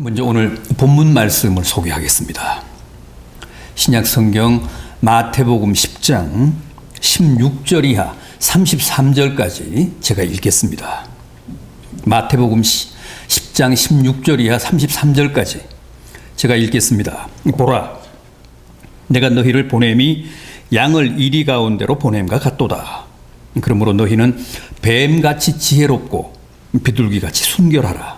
먼저 오늘 본문 말씀을 소개하겠습니다. 신약 성경 마태복음 10장 16절 이하 33절까지 제가 읽겠습니다. 마태복음 10장 16절 이하 33절까지 제가 읽겠습니다. 보라, 내가 너희를 보냄이 양을 이리 가운데로 보냄과 같도다. 그러므로 너희는 뱀같이 지혜롭고 비둘기같이 순결하라.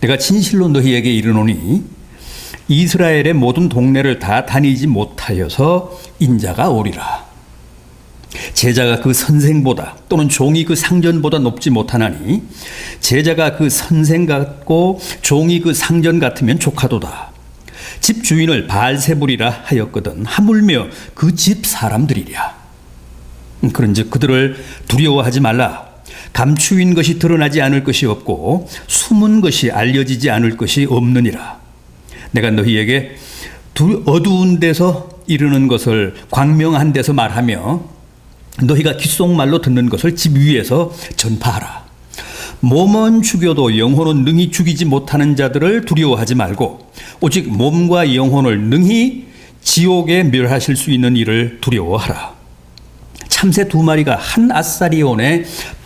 내가 진실로 너희에게 이르노니 이스라엘의 모든 동네를 다 다니지 못하여서 인자가 오리라. 제자가 그 선생보다 또는 종이 그 상전보다 높지 못하나니 제자가 그 선생 같고 종이 그 상전 같으면 조카도다. 집 주인을 바알세불이라 하였거든 하물며 그 집 사람들이랴. 그런즉 그들을 두려워하지 말라. 감추인 것이 드러나지 않을 것이 없고 숨은 것이 알려지지 않을 것이 없느니라. 내가 너희에게 어두운 데서 이르는 것을 광명한 데서 말하며 너희가 귓속말로 듣는 것을 집 위에서 전파하라. 몸은 죽여도 영혼은 능히 죽이지 못하는 자들을 두려워하지 말고 오직 몸과 영혼을 능히 지옥에 멸하실 수 있는 일을 두려워하라. 참새 두 마리가 한 아사리온에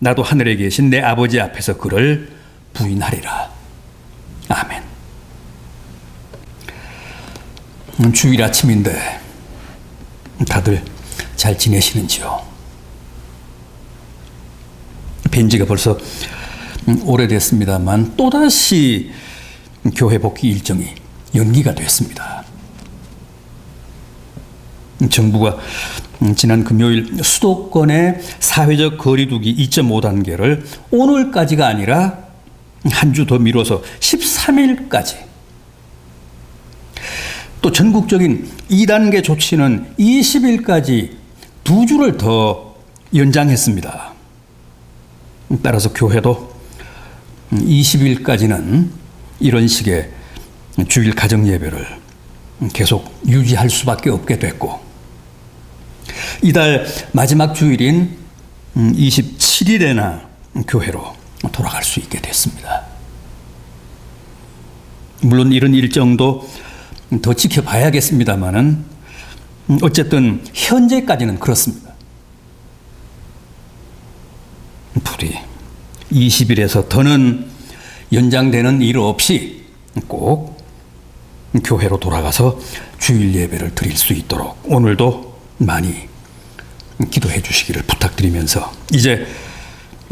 나도 하늘에 계신 내 아버지 앞에서 그를 부인하리라. 아멘. 음, 주일 아침인데 다들 잘 지내시는지요? 뵌 지가 벌써 음, 오래됐습니다만 또다시 교회 복귀 일정이 연기가 됐습니다. 정부가 음, 지난 금요일 수도권의 사회적 거리두기 2.5단계를 오늘까지가 아니라 한 주 더 미뤄서 13일까지 또 전국적인 2단계 조치는 20일까지 두 주를 더 연장했습니다. 따라서 교회도 20일까지는 이런 식의 주일 가정 예배를 계속 유지할 수밖에 없게 됐고 이달 마지막 주일인 27일에나 교회로 돌아갈 수 있게 됐습니다. 물론 이런 일정도 더 지켜봐야겠습니다만은 어쨌든 현재까지는 그렇습니다. 부디 20일에서 더는 연장되는 일 없이 꼭 교회로 돌아가서 주일 예배를 드릴 수 있도록 오늘도 많이 기도해 주시기를 부탁드리면서 이제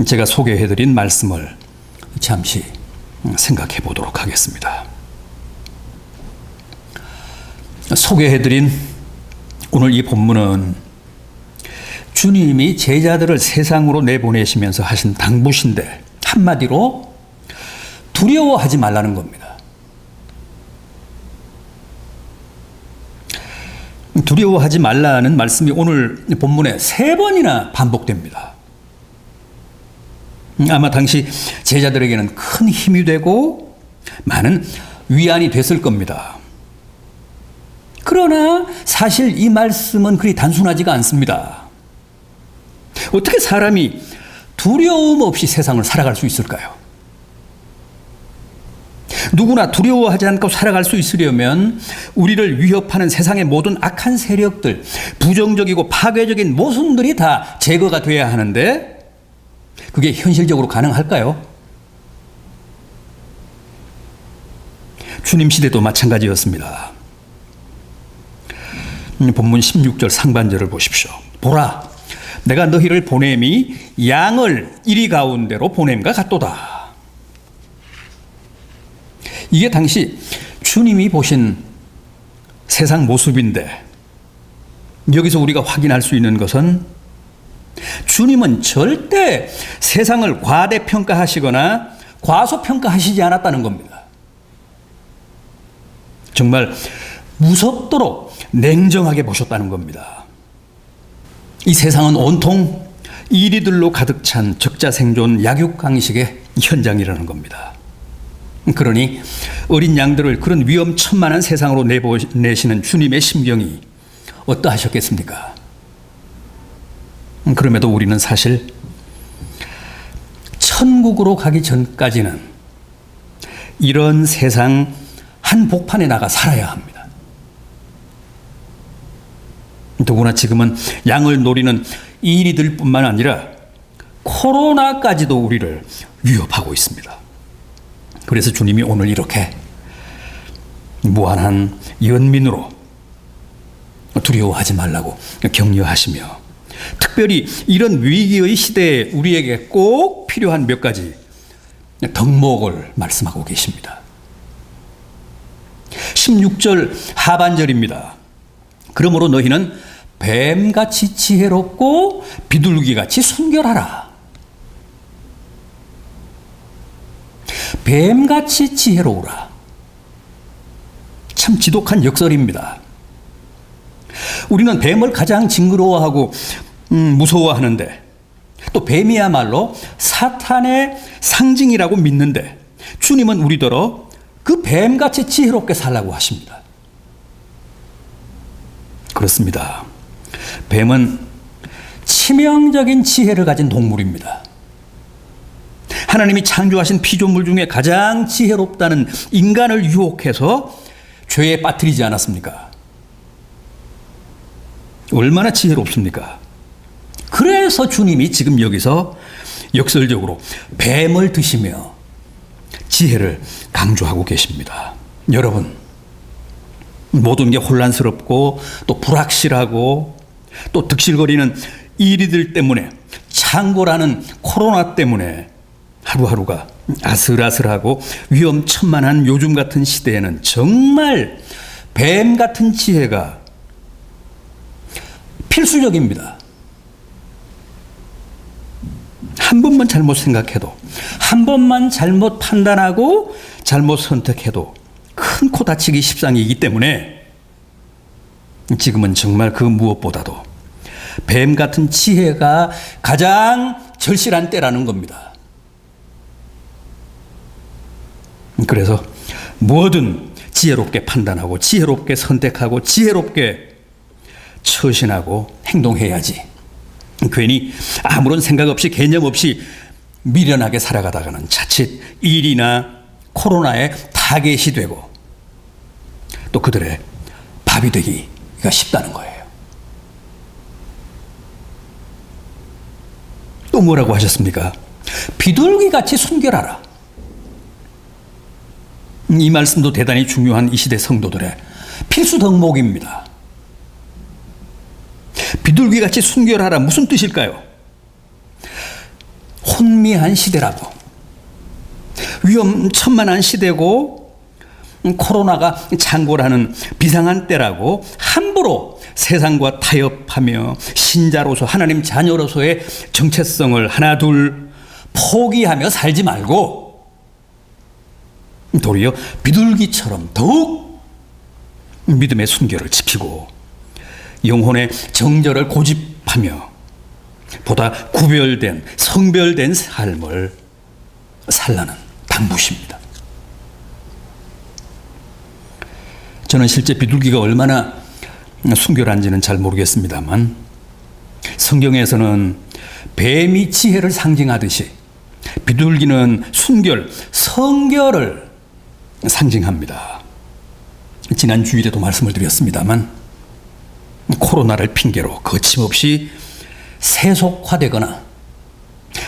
제가 소개해 드린 말씀을 잠시 생각해 보도록 하겠습니다. 소개해 드린 오늘 이 본문은 주님이 제자들을 세상으로 내보내시면서 하신 당부신데 한마디로 두려워하지 말라는 겁니다. 두려워하지 말라는 말씀이 오늘 본문에 세 번이나 반복됩니다. 아마 당시 제자들에게는 큰 힘이 되고 많은 위안이 됐을 겁니다. 그러나 사실 이 말씀은 그리 단순하지가 않습니다. 어떻게 사람이 두려움 없이 세상을 살아갈 수 있을까요? 누구나 두려워하지 않고 살아갈 수 있으려면 우리를 위협하는 세상의 모든 악한 세력들, 부정적이고 파괴적인 모순들이 다 제거가 돼야 하는데 그게 현실적으로 가능할까요? 주님 시대도 마찬가지였습니다. 음, 본문 16절 상반절을 보십시오. 보라, 내가 너희를 보냄이 양을 이리 가운데로 보냄과 같도다. 이게 당시 주님이 보신 세상 모습인데 여기서 우리가 확인할 수 있는 것은 주님은 절대 세상을 과대평가하시거나 과소평가하시지 않았다는 겁니다. 정말 무섭도록 냉정하게 보셨다는 겁니다. 이 세상은 온통 이리들로 가득 찬 적자 생존 약육 강식의 현장이라는 겁니다. 그러니 어린 양들을 그런 위험천만한 세상으로 내보내시는 주님의 심경이 어떠하셨겠습니까? 그럼에도 우리는 사실 천국으로 가기 전까지는 이런 세상 한 복판에 나가 살아야 합니다. 누구나 지금은 양을 노리는 일이들 뿐만 아니라 코로나까지도 우리를 위협하고 있습니다. 그래서 주님이 오늘 이렇게 무한한 연민으로 두려워하지 말라고 격려하시며 특별히 이런 위기의 시대에 우리에게 꼭 필요한 몇 가지 덕목을 말씀하고 계십니다. 16절 하반절입니다. 그러므로 너희는 뱀같이 지혜롭고 비둘기같이 순결하라. 뱀같이 지혜로우라. 참 지독한 역설입니다. 우리는 뱀을 가장 징그러워하고 음, 무서워하는데 또 뱀이야말로 사탄의 상징이라고 믿는데 주님은 우리더러 그 뱀같이 지혜롭게 살라고 하십니다. 그렇습니다. 뱀은 치명적인 지혜를 가진 동물입니다. 하나님이 창조하신 피조물 중에 가장 지혜롭다는 인간을 유혹해서 죄에 빠뜨리지 않았습니까? 얼마나 지혜롭습니까? 그래서 주님이 지금 여기서 역설적으로 뱀을 드시며 지혜를 강조하고 계십니다. 여러분, 모든 게 혼란스럽고 또 불확실하고 또 득실거리는 일이들 때문에 창고라는 코로나 때문에 하루하루가 아슬아슬하고 위험천만한 요즘 같은 시대에는 정말 뱀 같은 지혜가 필수적입니다. 한 번만 잘못 생각해도, 한 번만 잘못 판단하고, 잘못 선택해도 큰 코 다치기 십상이기 때문에 지금은 정말 그 무엇보다도 뱀 같은 지혜가 가장 절실한 때라는 겁니다. 그래서 뭐든 지혜롭게 판단하고 지혜롭게 선택하고 지혜롭게 처신하고 행동해야지. 괜히 아무런 생각 없이 개념 없이 미련하게 살아가다가는 자칫 일이나 코로나에 타겟이 되고 또 그들의 밥이 되기가 쉽다는 거예요. 또 뭐라고 하셨습니까? 비둘기 같이 순결하라. 이 말씀도 대단히 중요한 이 시대 성도들의 필수 덕목입니다. 비둘기 같이 순결하라 무슨 뜻일까요? 혼미한 시대라고. 위험천만한 시대고 코로나가 창궐하는 비상한 때라고 함부로 세상과 타협하며 신자로서 하나님 자녀로서의 정체성을 하나 둘 포기하며 살지 말고 도리어 비둘기처럼 더욱 믿음의 순결을 지키고 영혼의 정절을 고집하며 보다 구별된 성별된 삶을 살라는 당부십니다. 저는 실제 비둘기가 얼마나 순결한지는 잘 모르겠습니다만 성경에서는 뱀이 지혜를 상징하듯이 비둘기는 순결, 성결을 상징합니다. 지난 주일에도 말씀을 드렸습니다만 코로나를 핑계로 거침없이 세속화되거나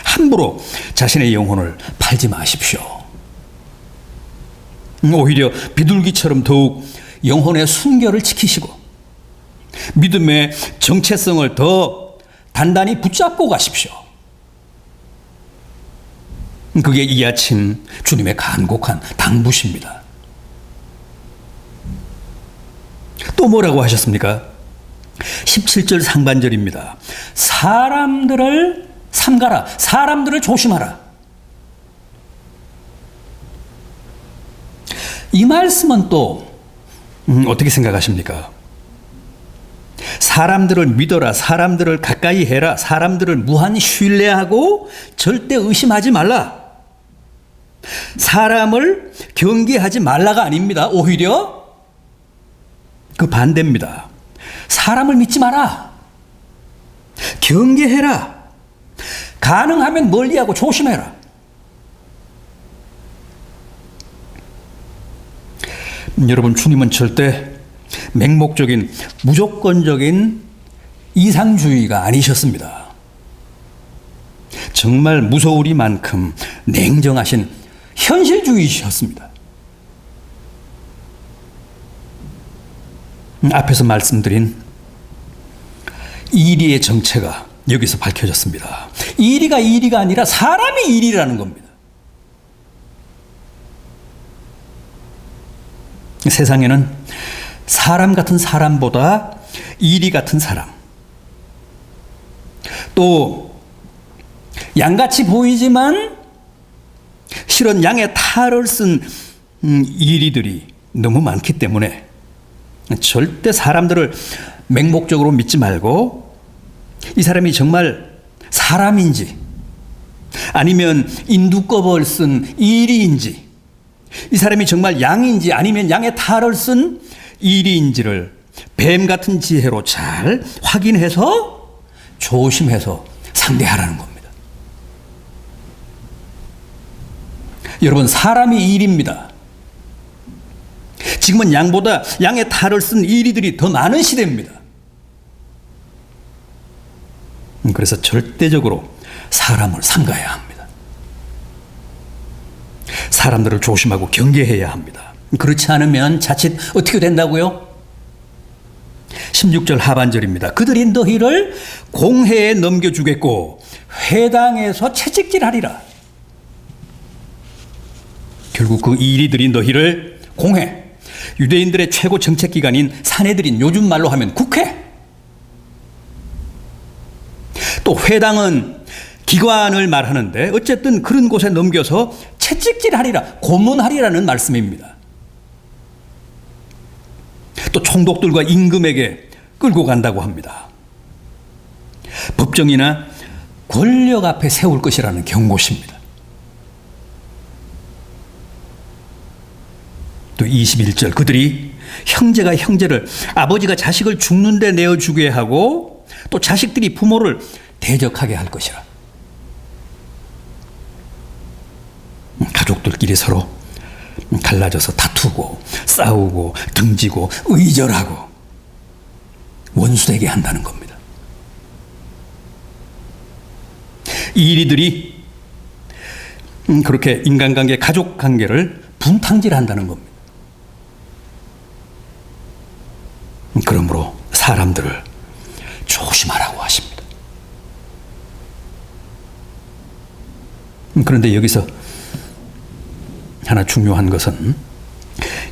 함부로 자신의 영혼을 팔지 마십시오. 오히려 비둘기처럼 더욱 영혼의 순결을 지키시고 믿음의 정체성을 더 단단히 붙잡고 가십시오. 그게 이 아침 주님의 간곡한 당부십니다. 또 뭐라고 하셨습니까? 17절 상반절입니다. 사람들을 삼가라. 사람들을 조심하라. 이 말씀은 또 음, 어떻게 생각하십니까? 사람들을 믿어라. 사람들을 가까이 해라. 사람들을 무한 신뢰하고 절대 의심하지 말라. 사람을 경계하지 말라가 아닙니다. 오히려 그 반대입니다. 사람을 믿지 마라. 경계해라. 가능하면 멀리하고 조심해라. 여러분, 주님은 절대 맹목적인, 무조건적인 이상주의가 아니셨습니다. 정말 무서우리만큼 냉정하신 현실주의셨습니다. 앞에서 말씀드린 이리의 정체가 여기서 밝혀졌습니다. 이리가 이리가 아니라 사람이 이리라는 겁니다. 세상에는 사람 같은 사람보다 이리 같은 사람, 또 양같이 보이지만 실은 양의 탈을 쓴 음, 이리들이 너무 많기 때문에 절대 사람들을 맹목적으로 믿지 말고 이 사람이 정말 사람인지 아니면 인두껍을 쓴 이리인지 이 사람이 정말 양인지 아니면 양의 탈을 쓴 이리인지를 뱀 같은 지혜로 잘 확인해서 조심해서 상대하라는 겁니다. 여러분, 사람이 일입니다. 지금은 양보다 양의 탈을 쓴 이리들이 더 많은 시대입니다. 그래서 절대적으로 사람을 삼가야 합니다. 사람들을 조심하고 경계해야 합니다. 그렇지 않으면 자칫 어떻게 된다고요? 16절 하반절입니다. 그들이 너희를 공회에 넘겨주겠고 회당에서 채찍질하리라. 결국 그 이리들이 너희를 공회, 유대인들의 최고 정책 기관인 사내들인 요즘 말로 하면 국회, 또 회당은 기관을 말하는데 어쨌든 그런 곳에 넘겨서 채찍질하리라, 고문하리라는 말씀입니다. 또 총독들과 임금에게 끌고 간다고 합니다. 법정이나 권력 앞에 세울 것이라는 경고십니다. 또 21절 그들이 형제가 형제를 아버지가 자식을 죽는데 내어 주게 하고 또 자식들이 부모를 대적하게 할 것이라. 가족들끼리 서로 갈라져서 다투고 싸우고 등지고 의절하고 원수되게 한다는 겁니다. 이 일이들이 그렇게 인간관계, 가족관계를 분탕질한다는 겁니다. 그러므로 사람들을 조심하라고 하십니다. 그런데 여기서 하나 중요한 것은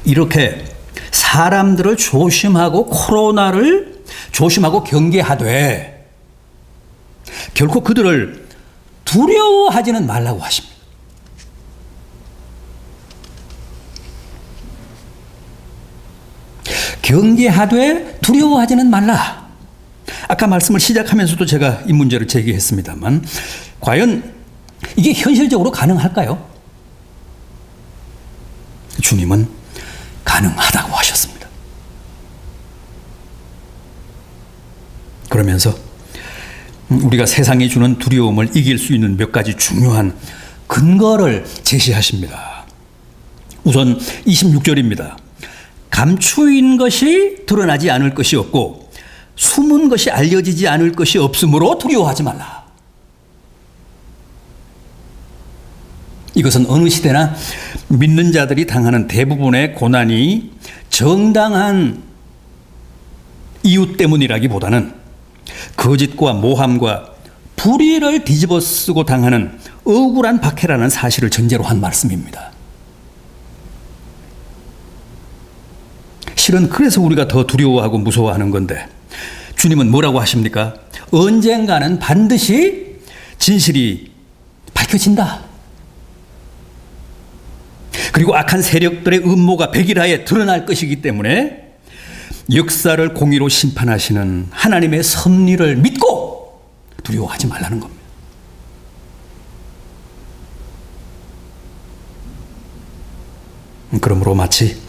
이렇게 사람들을 조심하고 코로나를 조심하고 경계하되 결코 그들을 두려워하지는 말라고 하십니다. 경계하되 두려워하지는 말라. 아까 말씀을 시작하면서도 제가 이 문제를 제기했습니다만 과연 이게 현실적으로 가능할까요? 주님은 가능하다고 하셨습니다. 그러면서 우리가 세상이 주는 두려움을 이길 수 있는 몇 가지 중요한 근거를 제시하십니다. 우선 26절입니다. 감추인 것이 드러나지 않을 것이 없고 숨은 것이 알려지지 않을 것이 없으므로 두려워하지 말라. 이것은 어느 시대나 믿는 자들이 당하는 대부분의 고난이 정당한 이유 때문이라기보다는 거짓과 모함과 불의를 뒤집어 쓰고 당하는 억울한 박해라는 사실을 전제로 한 말씀입니다. 실은 그래서 우리가 더 두려워하고 무서워하는 건데 주님은 뭐라고 하십니까? 언젠가는 반드시 진실이 밝혀진다. 그리고 악한 세력들의 음모가 백일하에 드러날 것이기 때문에 역사를 공의로 심판하시는 하나님의 섭리를 믿고 두려워하지 말라는 겁니다. 그러므로 마치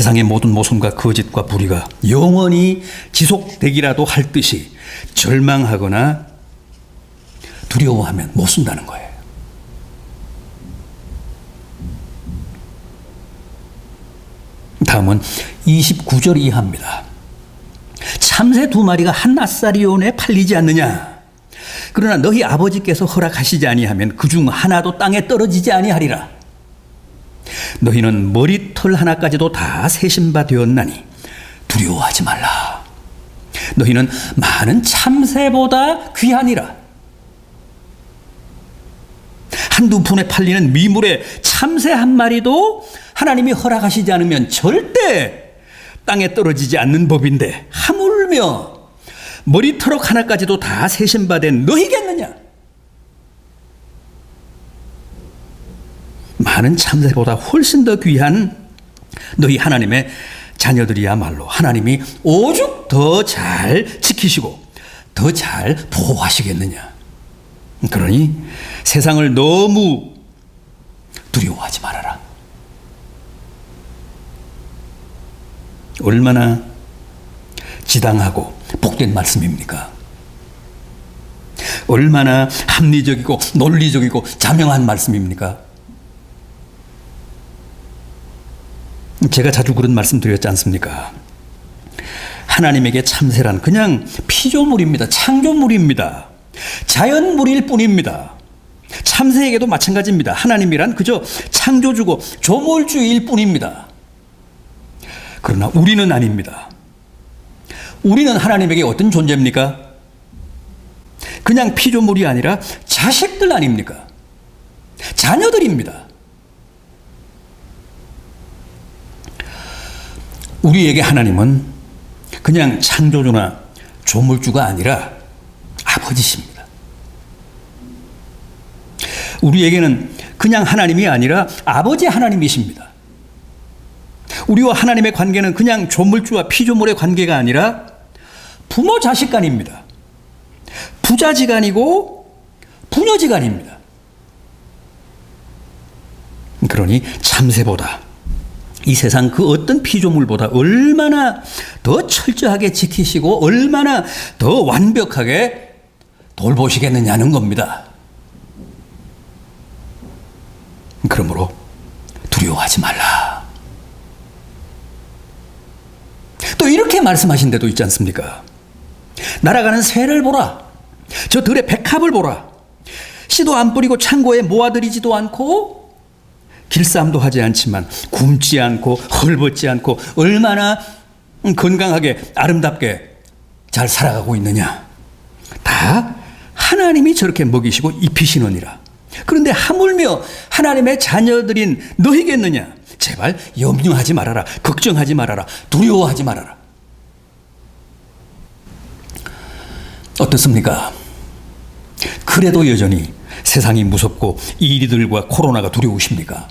세상의 모든 모순과 거짓과 불의가 영원히 지속되기라도 할 듯이 절망하거나 두려워하면 못 쓴다는 거예요. 다음은 29절 이하입니다. 참새 두 마리가 한 나사리온에 팔리지 않느냐? 그러나 너희 아버지께서 허락하시지 아니하면 그 중 하나도 땅에 떨어지지 아니하리라. 너희는 머리털 하나까지도 다 세신 바 되었나니 두려워하지 말라. 너희는 많은 참새보다 귀하니라. 한두 푼에 팔리는 미물의 참새 한 마리도 하나님이 허락하시지 않으면 절대 땅에 떨어지지 않는 법인데 하물며 머리털럭 하나까지도 다 세신 바된 너희겠느냐? 많은 참새보다 훨씬 더 귀한 너희 하나님의 자녀들이야말로 하나님이 오죽 더 잘 지키시고 더 잘 보호하시겠느냐. 그러니 세상을 너무 두려워하지 말아라. 얼마나 지당하고 복된 말씀입니까? 얼마나 합리적이고 논리적이고 자명한 말씀입니까? 제가 자주 그런 말씀 드렸지 않습니까? 하나님에게 참새란 그냥 피조물입니다. 창조물입니다. 자연물일 뿐입니다. 참새에게도 마찬가지입니다. 하나님이란 그저 창조주고 조물주일 뿐입니다. 그러나 우리는 아닙니다. 우리는 하나님에게 어떤 존재입니까? 그냥 피조물이 아니라 자식들 아닙니까? 자녀들입니다. 우리에게 하나님은 그냥 창조주나 조물주가 아니라 아버지십니다. 우리에게는 그냥 하나님이 아니라 아버지 하나님이십니다. 우리와 하나님의 관계는 그냥 조물주와 피조물의 관계가 아니라 부모 자식 간입니다. 부자지간이고 부녀지간입니다. 그러니 참새보다 이 세상 그 어떤 피조물보다 얼마나 더 철저하게 지키시고 얼마나 더 완벽하게 돌보시겠느냐는 겁니다. 그러므로 두려워하지 말라. 또 이렇게 말씀하신 데도 있지 않습니까? 날아가는 새를 보라. 저 들의 백합을 보라. 씨도 안 뿌리고 창고에 모아들이지도 않고 길쌈도 하지 않지만 굶지 않고 헐벗지 않고 얼마나 건강하게 아름답게 잘 살아가고 있느냐. 다 하나님이 저렇게 먹이시고 입히시느니라. 그런데 하물며 하나님의 자녀들인 너희겠느냐? 제발 염려하지 말아라. 걱정하지 말아라. 두려워하지 말아라. 어떻습니까? 그래도 여전히 세상이 무섭고 이리들과 코로나가 두려우십니까?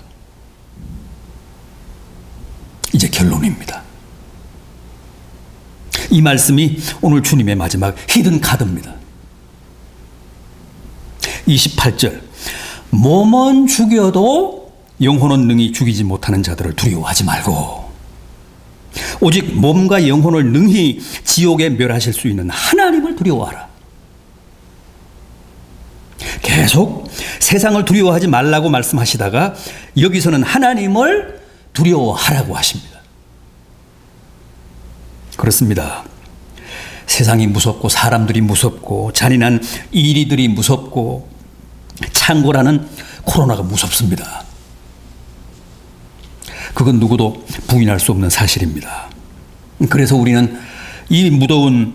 이제 결론입니다. 이 말씀이 오늘 주님의 마지막 히든 카드입니다. 28절. 몸은 죽여도 영혼은 능히 죽이지 못하는 자들을 두려워하지 말고 오직 몸과 영혼을 능히 지옥에 멸하실 수 있는 하나님을 두려워하라. 계속 세상을 두려워하지 말라고 말씀하시다가 여기서는 하나님을 두려워하라고 하십니다. 그렇습니다. 세상이 무섭고 사람들이 무섭고 잔인한 일이들이 무섭고 창고라는 코로나가 무섭습니다. 그건 누구도 부인할 수 없는 사실입니다. 그래서 우리는 이 무더운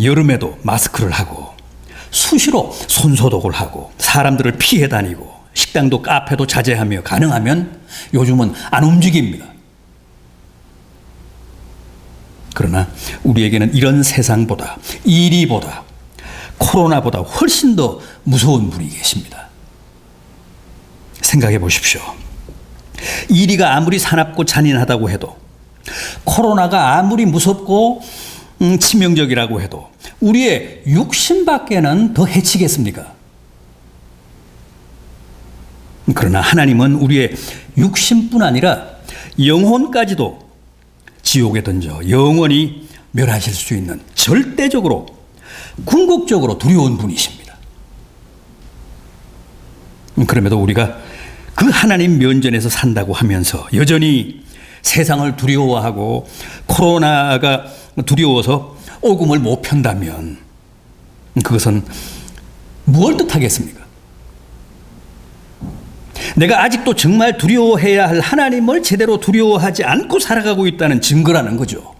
여름에도 마스크를 하고 수시로 손소독을 하고 사람들을 피해 다니고 식당도 카페도 자제하며 가능하면 요즘은 안 움직입니다. 그러나 우리에게는 이런 세상보다 이리보다 코로나보다 훨씬 더 무서운 분이 계십니다. 생각해 보십시오. 이리가 아무리 사납고 잔인하다고 해도 코로나가 아무리 무섭고 음, 치명적이라고 해도 우리의 육신밖에는 더 해치겠습니까? 그러나 하나님은 우리의 육신뿐 아니라 영혼까지도 지옥에 던져 영원히 멸하실 수 있는 절대적으로 궁극적으로 두려운 분이십니다. 그럼에도 우리가 그 하나님 면전에서 산다고 하면서 여전히 세상을 두려워하고 코로나가 두려워서 오금을 못 편다면 그것은 무엇 뜻하겠습니까? 내가 아직도 정말 두려워해야 할 하나님을 제대로 두려워하지 않고 살아가고 있다는 증거라는 거죠.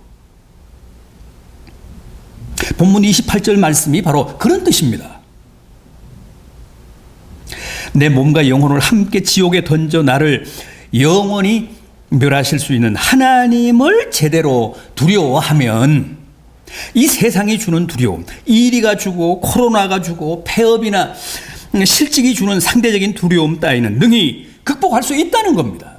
본문 28절 말씀이 바로 그런 뜻입니다. 내 몸과 영혼을 함께 지옥에 던져 나를 영원히 멸하실 수 있는 하나님을 제대로 두려워하면 이 세상이 주는 두려움, 이리가 주고 코로나가 주고 폐업이나 실직이 주는 상대적인 두려움 따위는 능히 극복할 수 있다는 겁니다.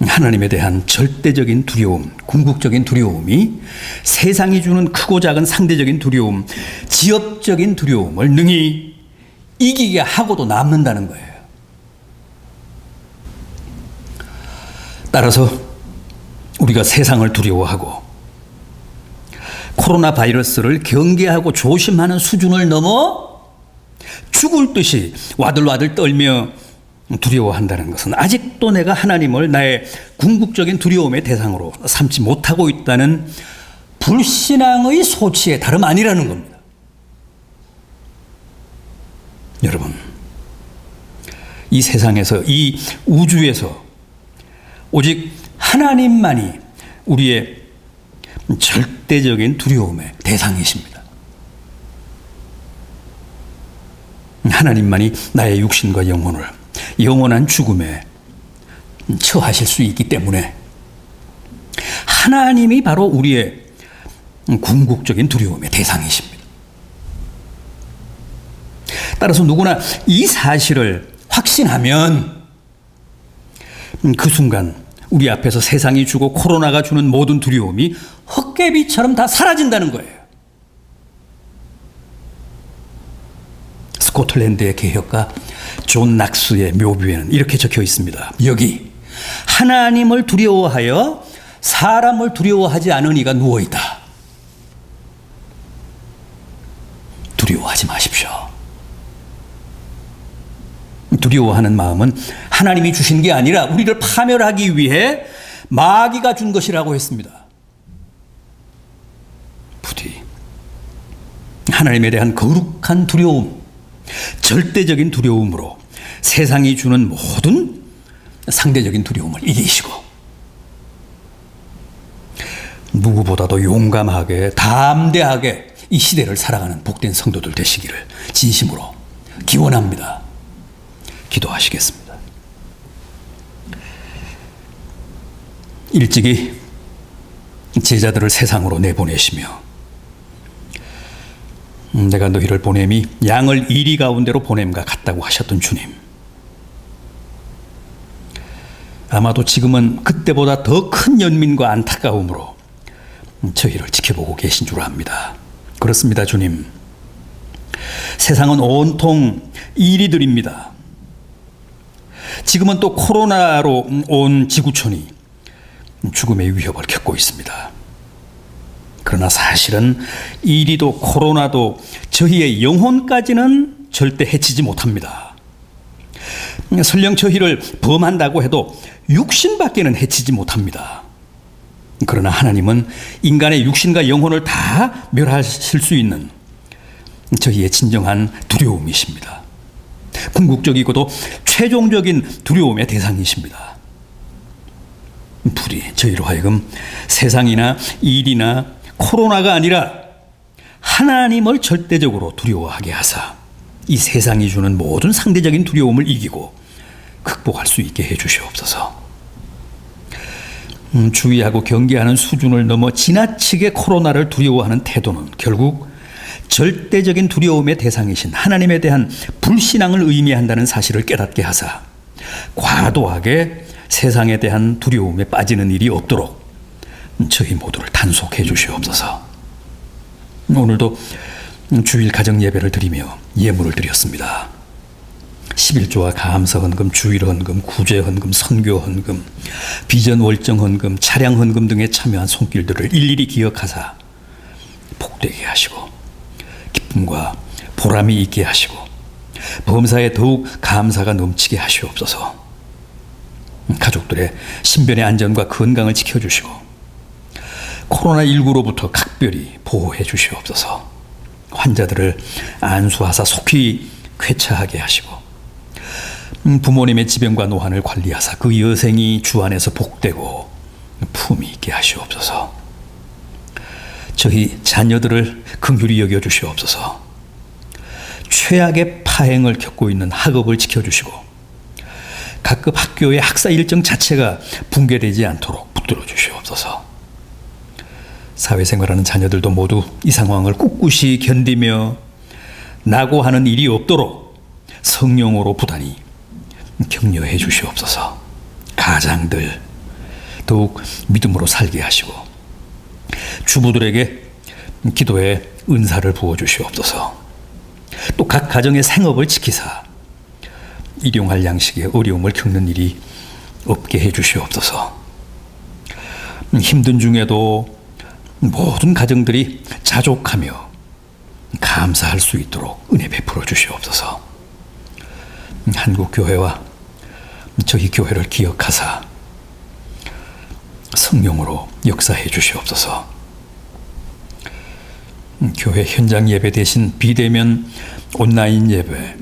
하나님에 대한 절대적인 두려움, 궁극적인 두려움이 세상이 주는 크고 작은 상대적인 두려움, 지엽적인 두려움을 능히 이기게 하고도 남는다는 거예요. 따라서 우리가 세상을 두려워하고 코로나 바이러스를 경계하고 조심하는 수준을 넘어 죽을 듯이 와들와들 떨며 두려워한다는 것은 아직도 내가 하나님을 나의 궁극적인 두려움의 대상으로 삼지 못하고 있다는 불신앙의 소치에 다름 아니라는 겁니다. 여러분, 이 세상에서, 이 우주에서 오직 하나님만이 우리의 절대적인 두려움의 대상이십니다. 하나님만이 나의 육신과 영혼을 영원한 죽음에 처하실 수 있기 때문에 하나님이 바로 우리의 궁극적인 두려움의 대상이십니다. 따라서 누구나 이 사실을 확신하면 그 순간 우리 앞에서 세상이 주고 코로나가 주는 모든 두려움이 헛개비처럼 다 사라진다는 거예요. 스코틀랜드의 개혁가 존 낙스의 묘비에는 이렇게 적혀 있습니다. 여기 하나님을 두려워하여 사람을 두려워하지 않은 이가 누워 있다. 두려워하지 마십시오. 두려워하는 마음은 하나님이 주신 게 아니라 우리를 파멸하기 위해 마귀가 준 것이라고 했습니다. 부디 하나님에 대한 거룩한 두려움, 절대적인 두려움으로 세상이 주는 모든 상대적인 두려움을 이기시고 누구보다도 용감하게 담대하게 이 시대를 살아가는 복된 성도들 되시기를 진심으로 기원합니다. 기도하시겠습니다. 일찍이 제자들을 세상으로 내보내시며 음, 내가 너희를 보냄이 양을 이리 가운데로 보냄과 같다고 하셨던 주님. 아마도 지금은 그때보다 더 큰 연민과 안타까움으로 저희를 지켜보고 계신 줄 압니다. 그렇습니다, 주님. 세상은 온통 이리들입니다. 지금은 또 코로나로 온 지구촌이 죽음의 위협을 겪고 있습니다. 그러나 사실은 이리도 코로나도 저희의 영혼까지는 절대 해치지 못합니다. 설령 저희를 범한다고 해도 육신밖에는 해치지 못합니다. 그러나 하나님은 인간의 육신과 영혼을 다 멸하실 수 있는 저희의 진정한 두려움이십니다. 궁극적이고도 최종적인 두려움의 대상이십니다. 불이 저희로 하여금 세상이나 일이나 코로나가 아니라 하나님을 절대적으로 두려워하게 하사 이 세상이 주는 모든 상대적인 두려움을 이기고 극복할 수 있게 해 주시옵소서. 음, 주의하고 경계하는 수준을 넘어 지나치게 코로나를 두려워하는 태도는 결국 절대적인 두려움의 대상이신 하나님에 대한 불신앙을 의미한다는 사실을 깨닫게 하사 과도하게 세상에 대한 두려움에 빠지는 일이 없도록 저희 모두를 단속해 주시옵소서. 오늘도 주일 가정 예배를 드리며 예물을 드렸습니다. 11조와 감사 헌금, 주일 헌금, 구제 헌금, 선교 헌금, 비전 월정 헌금, 차량 헌금 등에 참여한 손길들을 일일이 기억하사 복되게 하시고 기쁨과 보람이 있게 하시고 범사에 더욱 감사가 넘치게 하시옵소서. 가족들의 신변의 안전과 건강을 지켜주시고 코로나19로부터 각별히 보호해 주시옵소서. 환자들을 안수하사 속히 쾌차하게 하시고 음, 부모님의 지병과 노환을 관리하사 그 여생이 주 안에서 복되고 품이 있게 하시옵소서. 저희 자녀들을 긍휼히 여겨 주시옵소서. 최악의 파행을 겪고 있는 학업을 지켜 주시고 각급 학교의 학사 일정 자체가 붕괴되지 않도록 붙들어 주시옵소서. 사회생활하는 자녀들도 모두 이 상황을 꿋꿋이 견디며 낙오하는 일이 없도록 성령으로 부단히 격려해 주시옵소서. 가장들 더욱 믿음으로 살게 하시고 주부들에게 기도에 은사를 부어 주시옵소서. 또 각 가정의 생업을 지키사 일용할 양식에 어려움을 겪는 일이 없게 해 주시옵소서. 힘든 중에도 모든 가정들이 자족하며 감사할 수 있도록 은혜 베풀어 주시옵소서. 한국 교회와 저희 교회를 기억하사 성령으로 역사해 주시옵소서. 교회 현장 예배 대신 비대면 온라인 예배,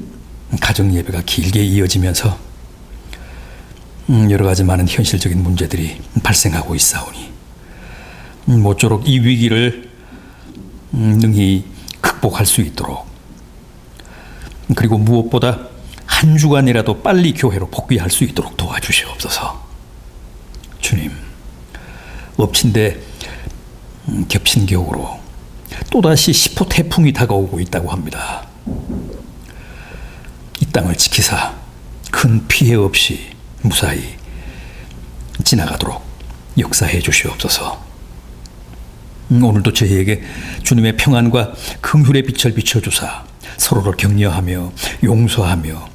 가정 예배가 길게 이어지면서 음, 여러 가지 많은 현실적인 문제들이 발생하고 있사오니 음, 모쪼록 이 위기를 음, 능히 극복할 수 있도록 그리고 무엇보다 한 주간이라도 빨리 교회로 복귀할 수 있도록 도와주시옵소서. 주님, 엎친 데 음, 겹친 격으로 또다시 시포 태풍이 다가오고 있다고 합니다. 이 땅을 지키사 큰 피해 없이 무사히 지나가도록 역사해 주시옵소서. 음, 오늘도 저희에게 주님의 평안과 긍휼의 빛을 비춰주사 서로를 격려하며 용서하며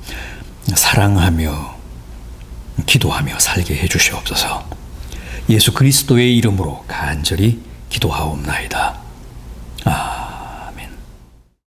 사랑하며 기도하며 살게 해 주시옵소서. 예수 그리스도의 이름으로 간절히 기도하옵나이다. 아.